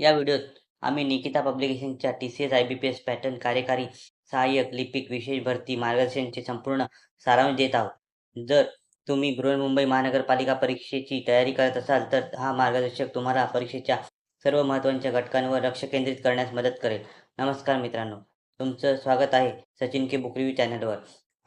या व्हिडिओत आम्ही Nikita पब्लिकेशनच्या T C S I B P S pattern कार्यकारी सहाय्यक लिपिक विशेष भरती मार्गदर्शनचे संपूर्ण सारांश देत आहोत. जर तुम्ही बृहन्मुंबई महानगरपालिका परीक्षेची तयारी करत असाल तर हा मार्गदर्शक तुम्हाला परीक्षेच्या सर्व महत्त्वाच्या घटकांवर लक्ष केंद्रित करण्यास मदत करेल. नमस्कार मित्रांनो. तुमचं स्वागत आहे सचिन के बुक रिव्ह्यू चॅनलवर.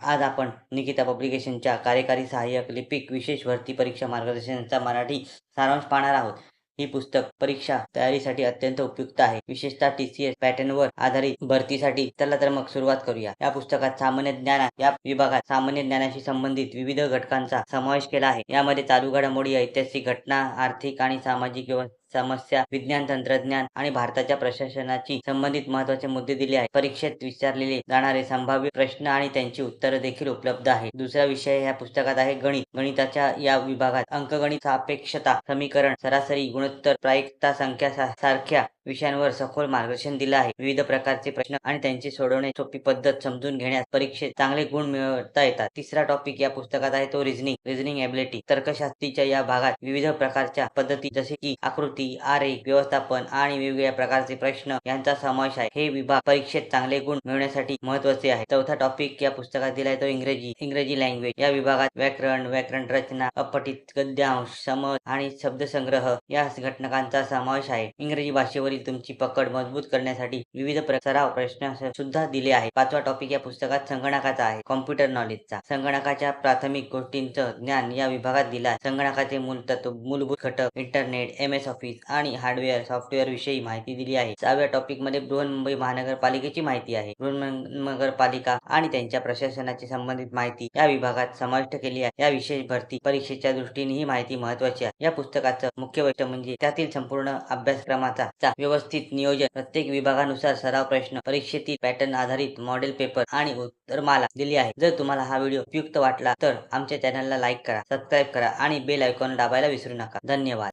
आज आपण निकिता पब्लिकेशनच्या कार्यकारी सहाय्यक लिपिक विशेष भरती परीक्षा मार्गदर्शनाचा मराठी सारांश पाहणार आहोत. ही पुस्तक परीक्षा तयारीसाठी अत्यंत उपयुक्त आहे. विशेषतः टी सी एस पॅटर्नवर आधारित भरतीसाठी. चला तर मग सुरुवात करूया. या पुस्तकात सामान्य ज्ञान या विभागात सामान्य ज्ञानाशी संबंधित विविध घटकांचा समावेश केला आहे. यामध्ये चालू घडामोडी ऐतिहासिक घटना आर्थिक आणि सामाजिक व्यवस्था समस्या विज्ञान तंत्रज्ञान आणि भारताच्या प्रशासनाची संबंधित महत्त्वाचे मुद्दे दिले आहेत. परीक्षेत विचारलेले जाणारे संभाव्य प्रश्न आणि त्यांची उत्तरं देखील उपलब्ध आहे दुसरा विषय या पुस्तकात आहे गणित. गणिताच्या या विभागात अंकगणित सापेक्षता समीकरण सरासरी गुणोत्तर प्रायिकता संख्या सारख्या विषयांवर सखोल मार्गदर्शन दिलं आहे. विविध प्रकारचे प्रश्न आणि त्यांची सोडवणे सोपी पद्धत समजून घेण्यास परीक्षेत चांगले गुण मिळवता येतात. तिसरा टॉपिक या पुस्तकात आहे तो रिझनिंग रिझनिंग एबिलिटी तर्कशास्त्रीच्या या भागात विविध प्रकारच्या पद्धती जसे की आकृती आरेख व्यवस्थापन आणि वेगवेगळ्या प्रकारचे प्रश्न यांचा समावेश आहे. हे विभाग परीक्षेत चांगले गुण मिळवण्यासाठी महत्त्वाचे आहे. चौथा टॉपिक या पुस्तकात दिलाय तो इंग्रजी इंग्रजी लँग्वेज या विभागात व्याकरण व्याकरण रचना अपठित गद्यांश समज आणि शब्दसंग्रह या घटकांचा समावेश आहे. इंग्रजी भाषेवर पुस्तकावरील तुमची पकड मजबूत करण्यासाठी विविध सराव प्रश्न सुद्धा दिले आहेत. पाचवा टॉपिक या पुस्तकात संगणकाचा आहे. कॉम्प्युटर नॉलेजचा संगणकाच्या प्राथमिक गोष्टींचं ज्ञान या विभागात दिला आहे. संगणकाचे मूलतत्व मूलभूत घटक इंटरनेट एम एस ऑफिस आणि हार्डवेअर सॉफ्टवेअर विषयी माहिती दिली आहे. सहाव्या टॉपिकमध्ये बृहन्मुंबई महानगरपालिकेची माहिती आहे. बृहन्नगरपालिका आणि त्यांच्या प्रशासनाची संबंधित माहिती या विभागात समाविष्ट केली आहे. या विशेष भरती परीक्षेच्या दृष्टीने ही माहिती महत्वाची आहे. या पुस्तकाचं मुख्य वैशिष्ट्य म्हणजे त्यातील संपूर्ण अभ्यासक्रमाचा व्यवस्थित नियोजन. प्रत्येक विभागानुसार सराव प्रश्न परीक्षेतील पॅटर्न आधारित मॉडेल पेपर आणि उत्तरमाला दिली आहे. जर तुम्हाला हा व्हिडिओ उपयुक्त वाटला तर आमच्या चॅनलला लाईक करा सबस्क्राईब करा आणि बेल आयकॉन दाबायला विसरू नका. धन्यवाद.